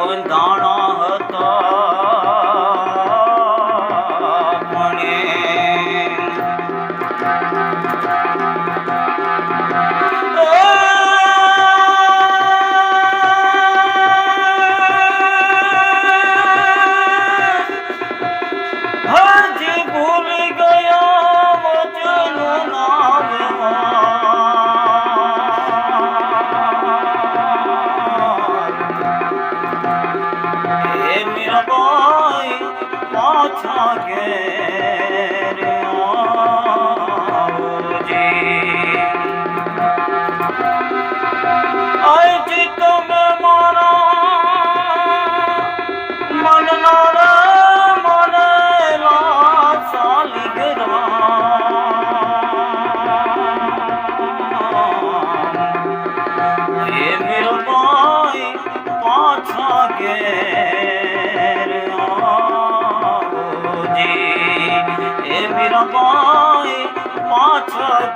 એ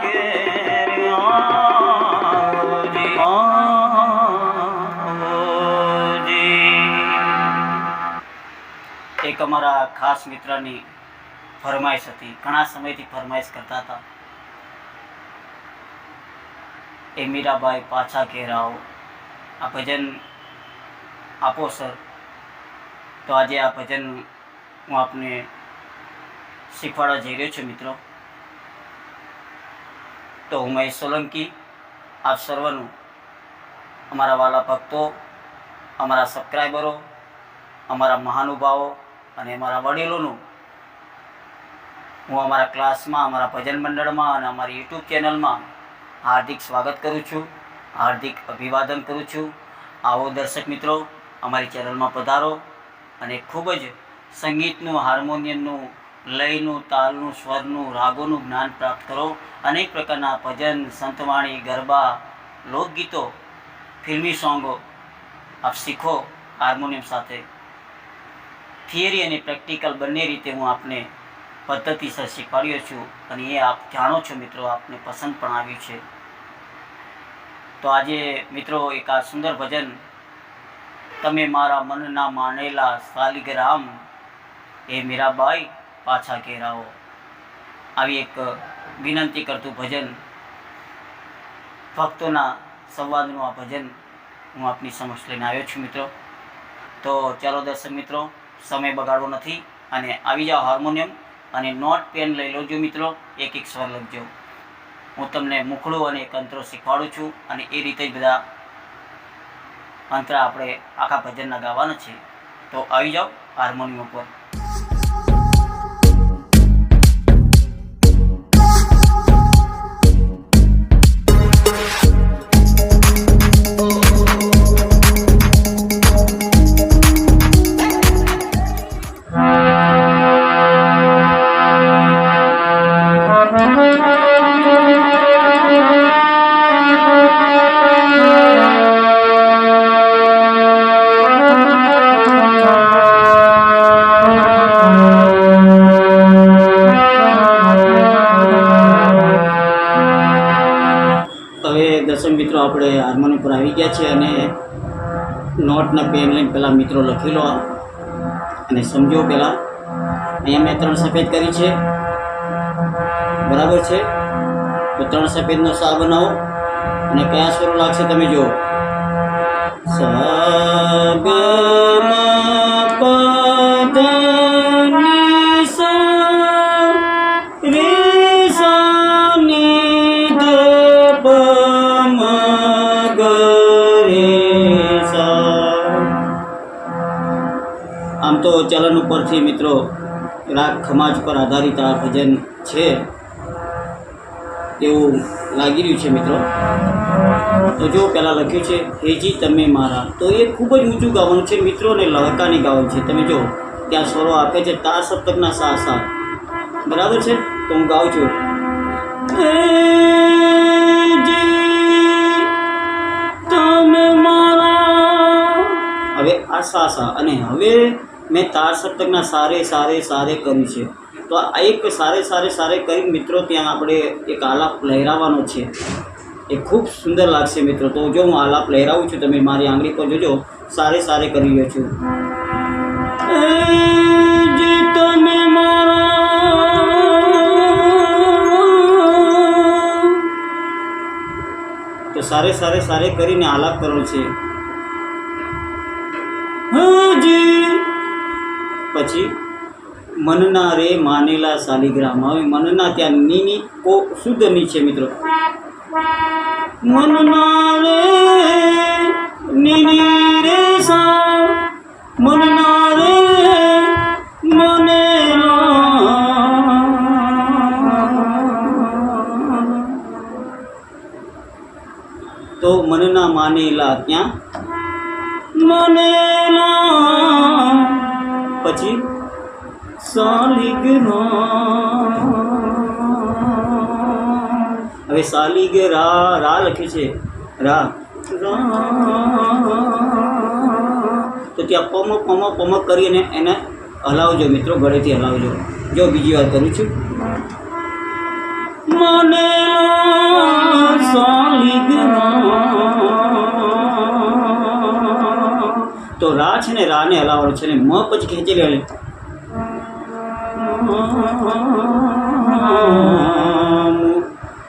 ઘેર આવજે. આવજે. એક અમારા ખાસ મિત્રની ફરમાઈશ હતી, ઘણા સમયથી ફરમાઈશ કરતા હતા એ મીરાબાઈ પાછા ઘેરાઓ આ ભજન આપો, સર તો આજે આ ભજન હું આપને શીખવાડવા જઈ રહ્યો છું મિત્રો. તો હું મહેશ સોલંકી, આપ સર્વનું, અમારા વાલા ભક્તો, અમારા સબસ્ક્રાઈબરો અમારા મહાનુભાવો અને અમારા વડીલોનું, હું અમારા ક્લાસમાં, અમારા ભજન મંડળમાં અને અમારી યુટ્યુબ ચેનલમાં હાર્દિક સ્વાગત કરું છું, હાર્દિક અભિવાદન કરું છું. આવો દર્શક મિત્રો, અમારી ચેનલમાં પધારો અને ખૂબ જ સંગીતનું, હાર્મોનિયમનું લયનું, તાલનું, સ્વરનું, રાગોનું જ્ઞાન પ્રાપ્ત કરો. અનેક પ્રકારના ભજન, સંતવાણી, ગરબા, લોકગીતો, ફિલ્મી સોંગો આપ શીખો હાર્મોનિયમ સાથે. થિયરી અને પ્રેક્ટિકલ બંને રીતે હું આપને પદ્ધતિસર શીખવાડ્યો છું અને એ આપ જાણો છો મિત્રો, આપને પસંદ પણ આવ્યું છે. તો આજે મિત્રો એક આ સુંદર ભજન તમે મારા મનના માનેલા સાલિગ્રામ એ મીરાબાઈ પાછા ઘેરાવો. આવી એક વિનંતી કરતું ભજન, ભક્તોના સંવાદનું આ ભજન હું આપની સમક્ષ લઈને આવ્યો છું મિત્રો. તો ચાલો દર્શક મિત્રો, સમય બગાડવો નથી અને આવી જાઓ હાર્મોનિયમ અને નોટ પેન લઈ લોજો મિત્રો એક એક સ્વર લખજો. હું તમને મુખડું અને એક અંતરો શીખવાડું છું અને એ રીતે જ બધા અંતરા આપણે આખા ભજનના ગાવાના છે. તો આવી જાઓ હાર્મોનિયમ ઉપર. મિત્રો, આપણે હાર્મોનિયમ પર આવી ગયા છે અને નોટના પેન લઈને પહેલાં મિત્રો લખી લો. અને સમજો પહેલાં અહીંયા મેં ત્રણ સફેદ કરી છે. બરાબર છે? તો ત્રણ સફેદનો સા બનાવો. અને કયા સ્વરો લાગશે તમે જુઓ. સ ઉપરથી મિત્રો, રાગ ખમાજ પર આધારિત આ ભજન છે એવું લાગી રહ્યું છે મિત્રો. તો જો પહેલાં લખ્યું છે હેજી તમે મારા. તો એ ખૂબ જ ઊંચું ગાવાનું છે. મિત્રો અને લહકાની ગાવાનું છે. તમે જો, ત્યાં સ્વરો આપે છે, તાર સપ્તકના સા સા બરાબર છે? તો હું ગાઉં છું. હવે આ સા સા અને હવે મેં તાર સપ્તકના સારે સારે સારે કર્યું છે. તો આ એક સારે સારે સારે કરી મિત્રો ત્યાં આપણે એક આલાપ લહેરાવાનો છે. એ ખૂબ સુંદર લાગશે મિત્રો. તો જો હું આલાપ લહેરાવું છું તમે મારી આંગળી પર જોજો. સારે સારે કરી રહ્યો છું. તો સારે સારે સારે કરીને આલાપ કરવાનો છે. હજી પછી મનના રે માનેલા શાલિગ્રામ. હવે મનના ત્યાં નીની કો શુદ્ધની છે મિત્રો. મનના રે નીની રે સા મનના રે મનેલા. તો મનના માનેલા ત્યાં મનેલા. પછી સાલિગ હવે સાલિગ રા રા લખ્યું છે. રા. તો ત્યાં પમ પમ પમ કરીને એને હલાવજો મિત્રો ઘરેથી હલાવજો. જો બીજી વાર કરું છું. મને સાલિગ તો રા છે ને રાને હલાવવાનું છે ને મ પછી ખેંચી લે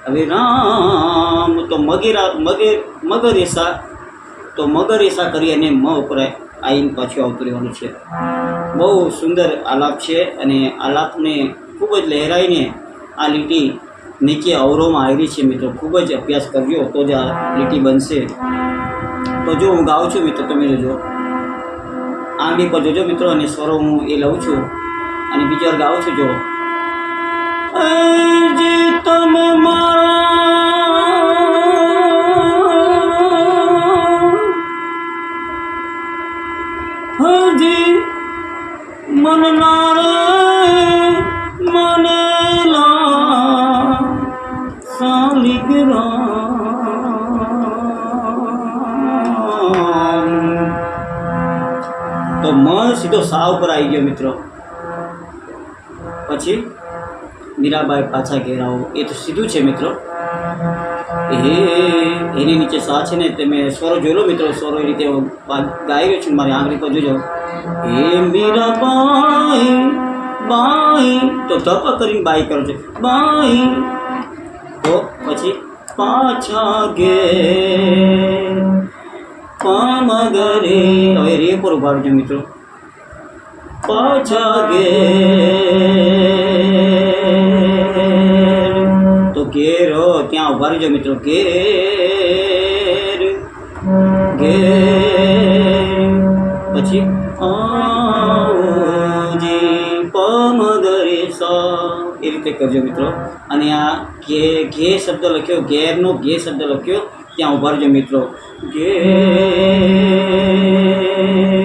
હવે રામ તો મગેરા, મગે, મગરેસા, તો મગરેસા કરી અને મ ઉપર આવીને પાછું આવતું રહેવાનું છે. બહુ સુંદર આલાપ છે અને આલાપને ખૂબ જ લહેરાઈને આ લીટી નીચે અવરોમાં આવી છે મિત્રો. ખૂબ જ અભ્યાસ કરજો તો જ આ લીટી બનશે. તો જો હું ગાઉં છું મિત્રો, તમે જોજો. આંગળી પર જોજો મિત્રો, અને સ્વરો હું એ લઉં છું. અને બીજો ગાઉં છું જે. તમે મારા મ સીધો પર આવી ગયો મિત્રો? પછી? મીરાબાઈ પાછા ઘેરાઓ એ તો સીધું છે મિત્રો. એ એની નીચે સા છે ને? તમે સ્વરો જોઈ લો મિત્રો. સ્વરો એ રીતે ગાઈ રહ્યો છું. મારી આંગળી પર જોજો. હે મીરાબાઈ, બાઈ. તો ધપ કરીને બાઈ કરો છો. બાઈ. તો પછી પાછા ગે પામગરે હવે રે પર ઊભા મિત્રો. પાછા ગે તો ઘેર ત્યાં ઊભા રહેજો મિત્રો ઘેર ઘેર પછી જી પમ ગરે સ એ રીતે કરજો મિત્રો. અને આ ઘે ઘે શબ્દ લખ્યો, ઘેરનો ઘે શબ્દ લખ્યો, ત્યાં ઊભા રહેજો મિત્રો. ઘે તો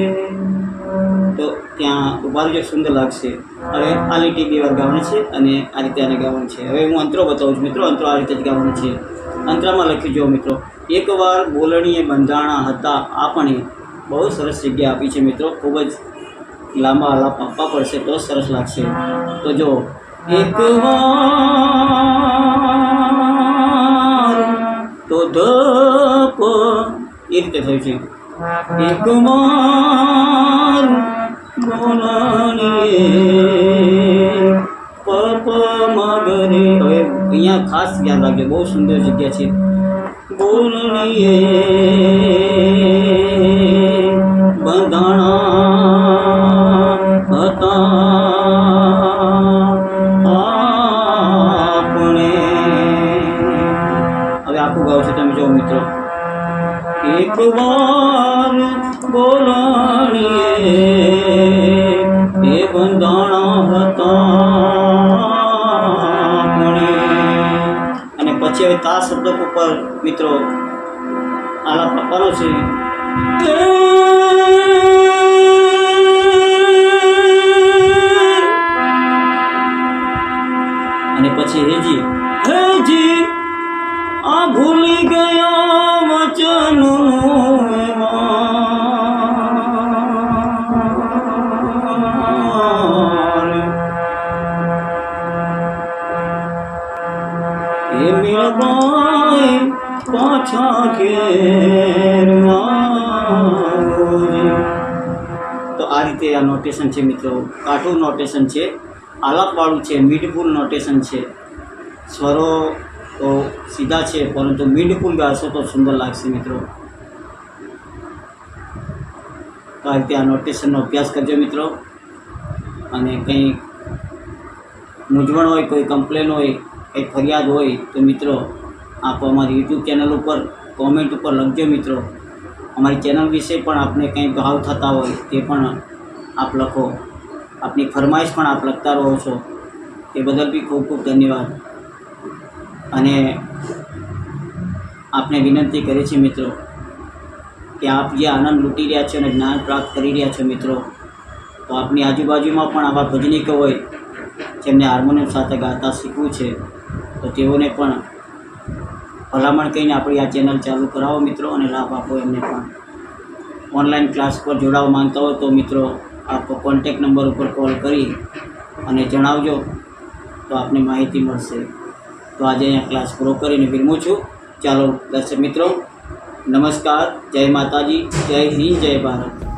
ત્યાં ઊભા જે સુંદર લાગશે હવે આ લીટી બે વાર ગાવાની છે અને આ રીતે આને ગાવાનું છે. હવે હું અંતરો બતાવું છું મિત્રો. અંતરો આ રીતે જ ગાવાનું છે. અંતરામાં લખ્યું જુઓ મિત્રો. એકવાર બોલણીએ બંધાણા હતા. આપણે બહુ સરસ જગ્યા આપી છે મિત્રો. ખૂબ જ લાંબા આલાપ આપવા પડશે તો સરસ લાગશે. તો જો એકવાર તો ધ રીતે થયું છે. એક અહીંયા ખાસ ધ્યાન રાખજો બહુ સુંદર જગ્યા છે. બોલણીએ પછી હવે તા શબ્દ ઉપર મિત્રો આલાપ આપવાનો છે. અને પછી હેજી હેજી, આ ભૂલી ગયા વચન નોટેશન છે મિત્રો. કાઠું નોટેશન છે. આલાપવાળું છે મીડફુલ નોટેશન છે. સ્વરો તો સીધા છે, પરંતુ મિડપુલ ગાશો તો સુંદર લાગશે મિત્રો. તો આ રીતે આ નોટેશનનો અભ્યાસ કરજો મિત્રો. અને કંઈ મૂંઝવણ હોય, કોઈ કમ્પ્લેન હોય, કંઈ ફરિયાદ હોય, તો મિત્રો આપ અમારી યુટ્યુબ ચેનલ ઉપર કોમેન્ટ ઉપર લખજો મિત્રો. અમારી ચેનલ વિશે પણ આપને કંઈ ભાવ થતા હોય તે પણ આપ લખો આપની ફરમાઈશ પણ આપ લખતા રહો છો. એ બદલ બી ખૂબ ખૂબ ધન્યવાદ. અને આપને વિનંતી કરી છે મિત્રો કે આપ જે આનંદ લૂંટી રહ્યા છો અને જ્ઞાન પ્રાપ્ત કરી રહ્યા છો મિત્રો, તો આપની આજુબાજુમાં પણ આવા ભજનીકો હોય જેમને હાર્મોનિયમ સાથે ગાતા શીખવું છે, તો તેઓને પણ ભલામણ કહીને આપણી આ ચેનલ ચાલુ કરાવો મિત્રો અને લાભ આપો એમને પણ. ઓનલાઈન ક્લાસ પર જોડાવા માંગતા હો તો મિત્રો આપ કોન્ટેક નંબર ઉપર કોલ કરી અને જણાવજો તો આપને માહિતી મળશે. તો આજે અહીંયા ક્લાસ પૂરો કરીને વિરમું છું. ચાલો દર્શક મિત્રો, નમસ્કાર, જય માતાજી, જય હિન્દ, જય ભારત.